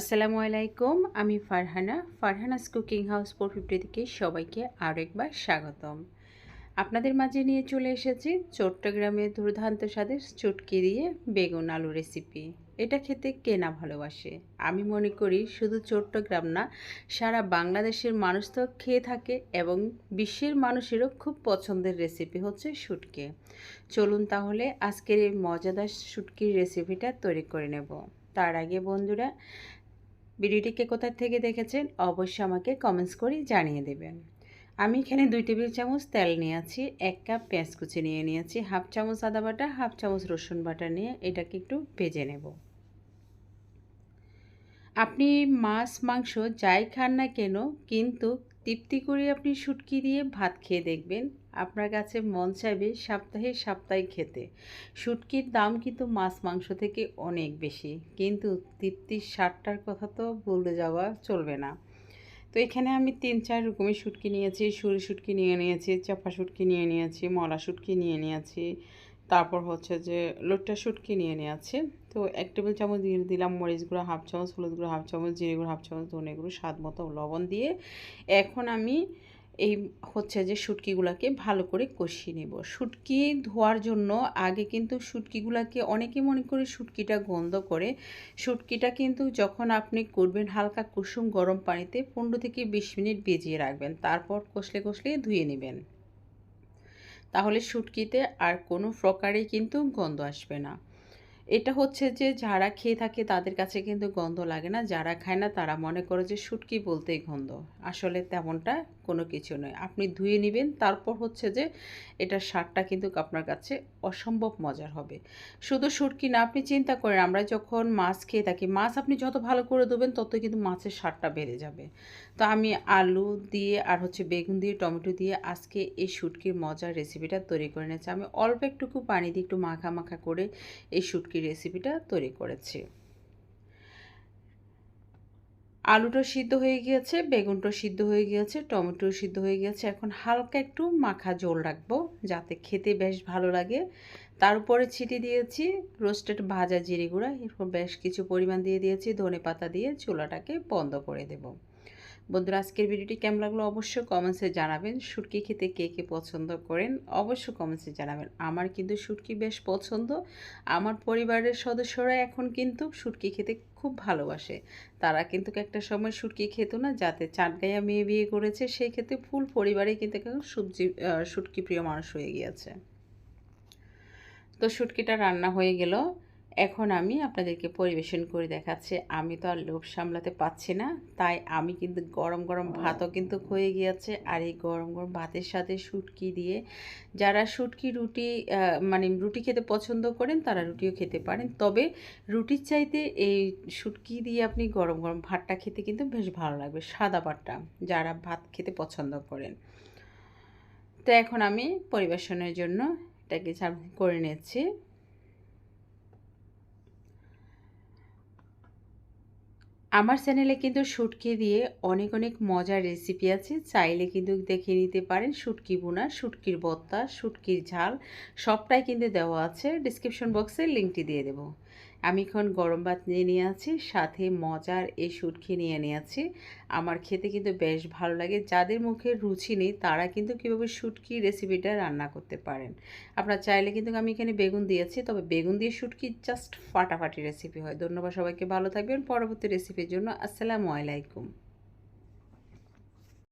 আসসালামু আলাইকুম, আমি Farhana. Farhana's cooking house four fifty থেকে সবাইকে আরও একবার স্বাগতম। আপনাদের মাঝে নিয়ে চলে এসেছি চট্টগ্রামের দুর্দান্ত স্বাদের চটকি দিয়ে বেগুন আলু রেসিপি এটা খেতে কে না ভালোবাসে? আমি মনে করি শুধু চট্টগ্রাম না, সারা বাংলাদেশের মানুষ তো খেয়ে থাকে এবং বিশ্বের মানুষেরও খুব পছন্দের রেসিপি হচ্ছে শুটকি। চলুন তাহলে আজকের এই মজাদার শুটকির রেসিপিটা তৈরি করে নেব। তার আগে বন্ধুরা ভিডিওটিকে কোথা থেকে দেখেছেন, অবশ্যই আমাকে কমেন্টস করে জানিয়ে দেবেন। আমি এখানে দুই টেবিল চামচ তেল নিয়েছি এক কাপ পেঁয়াজ কুচি নিয়ে নিয়েছি, হাফ চামচ আদা বাটা, হাফ চামচ রসুন বাটা নিয়ে এটাকে একটু ভেজে নেব। আপনি মাছ, মাংস যাই খান না কেন, কিন্তু তৃপ্তি করে আপনি শুটকি দিয়ে ভাত খেয়ে দেখবেন। আপনার কাছে মন চাইবে সপ্তাহে সপ্তাহে খেতে। শুটকির দাম কিন্তু মাছ মাংস থেকে অনেক বেশি। কিন্তু তৃপ্তির স্বাদটার কথা তো বলতে যাওয়া চলবে না। তো এখানে আমি তিন, চার রকমের শুটকি নিয়েছি। সুরি শুটকি নিয়ে নিয়েছি, চাপা শুটকি নিয়ে নিয়েছি মলা শুটকি নিয়ে নিয়েছি তারপর হচ্ছে যে লোটটা শুটকি নিয়ে নিয়ে নিয়েছি। তো এক টেবিল চামচ দিয়ে দিলাম মরিচ গুঁড়ো, হাফ চামচ হলুদ গুঁড়ো, হাফ চামচ জিরে গুঁড়ো, হাফ চামচ ধনে গুঁড়ো, স্বাদ মতো লবণ দিয়ে এখন আমি এই হচ্ছে যে শুটকিগুলোকে ভালো করে কষিয়ে নেব। শুটকি ধোয়ার জন্য আগে কিন্তু শুটকিগুলোকে অনেকে মনে করে শুটকিটা গন্ধ করে। শুটকিটা কিন্তু যখন আপনি করবেন হালকা কুসুম গরম পানিতে পনেরো থেকে বিশ মিনিট ভিজিয়ে রাখবেন। তারপর কষলে কষলে ধুয়ে নেবেন। তাহলে শুটকিতে আর কোনো প্রকারেই কিন্তু গন্ধ আসবে না। এটা হচ্ছে যে, যারা খেয়ে থাকে তাদের কাছে কিন্তু গন্ধ লাগে না, যারা খায় না তারা মনে করে যে, শুটকি বলতেই গন্ধ। আসলে তেমনটা কোনো কিছু নয়। আপনি ধুয়ে নেবেন, তারপর হচ্ছে যে, এটার স্বাদটা কিন্তু আপনার কাছে অসম্ভব মজার হবে। শুধু শুটকি না, আপনি চিন্তা করেন, আমরা যখন মাছ খেয়ে থাকি, মাছ আপনি যত ভালো করে দেবেন তত কিন্তু মাছের স্বাদটা বেড়ে যাবে। তো আমি আলু দিয়ে আর হচ্ছে বেগুন দিয়ে, টমেটো দিয়ে আজকে এই শুটকির মজার রেসিপিটা তৈরি করে নিয়েছি আমি অল্প একটুকু পানি দিয়ে একটু মাখা মাখা করে এই শুটকির রেসিপিটা তৈরি করেছি। আলুটা সিদ্ধ হয়ে গিয়েছে, বেগুনটা সিদ্ধ হয়ে গিয়েছে টমেটো সিদ্ধ হয়ে গিয়েছে। এখন হালকা একটু মাখা জল রাখব যাতে খেতে বেশ ভালো লাগে। তার উপরে ছিটি দিয়েছি, রোস্টেড ভাজা জিরে গুঁড়া এরপর বেশ কিছু পরিমাণ দিয়ে দিয়েছি ধনে পাতা দিয়ে চুলাটাকে বন্ধ করে দেবো। বন্ধুরা, আজকের ভিডিওটি কেমন লাগল অবশ্যই কমেন্টসে জানাবেন। শুটকি খেতে কে কে পছন্দ করেন অবশ্যই কমেন্টসে জানাবেন। আমার কিন্তু শুটকি বেশ পছন্দ। আমার পরিবারের সদস্যরা এখন কিন্তু শুটকি খেতে খুব ভালোবাসে। তারা কিন্তু একটা সময় শুটকি খেত না, যাতে চাটগাইয়া মেয়ে বিয়ে করেছে, সেই ক্ষেত্রে ফুল পরিবারে কিন্তু সবজি শুটকি প্রিয় মানুষ হয়ে গিয়েছে। তো শুটকিটা রান্না হয়ে গেল। এখন আমি আপনাদেরকে পরিবেশন করে দেখাচ্ছি আমি তো আর লোভ সামলাতে পাচ্ছি না তাই আমি কিন্তু গরম গরম ভাতও কিন্তু হয়ে গিয়েছে আর এই গরম গরম ভাতের সাথে শুটকি দিয়ে যারা শুটকি রুটি মানে রুটি খেতে পছন্দ করেন তারা রুটিও খেতে পারেন তবে রুটির চাইতে এই শুটকি দিয়ে আপনি গরম গরম ভাতটা খেতে কিন্তু বেশ ভালো লাগবে সাদা ভাতটা যারা ভাত খেতে পছন্দ করেন। তো এখন আমি পরিবেশনের জন্য এটাকে করে নিচ্ছি। আমার চ্যানেলে কিন্তু শুটকি দিয়ে অনেক অনেক মজার রেসিপি আছে। চাইলে কিন্তু দেখে নিতে পারেন। শুটকি বোনা শুটকির বত্তা, শুটকির ঝাল, সবটাই কিন্তু দেওয়া আছে। ডিসক্রিপশন বক্সে লিঙ্কটি দিয়ে দেবো। আমি এখন গরম ভাত নিয়ে নিয়ে আছি, সাথে মজার এই শুটকি নিয়ে নিয়েছি আমার খেতে কিন্তু বেশ ভালো লাগে। যাদের মুখে রুচি নেই, তারা কিন্তু কীভাবে শুটকি রেসিপিটা রান্না করতে পারেন। আপনারা চাইলে কিন্তু আমি এখানে বেগুন দিয়েছি তবে বেগুন দিয়ে শুটকি জাস্ট ফাটাফাটি রেসিপি হয়। ধন্যবাদ সবাইকে, ভালো থাকবেন। পরবর্তী রেসিপির জন্য আসসালামু আলাইকুম।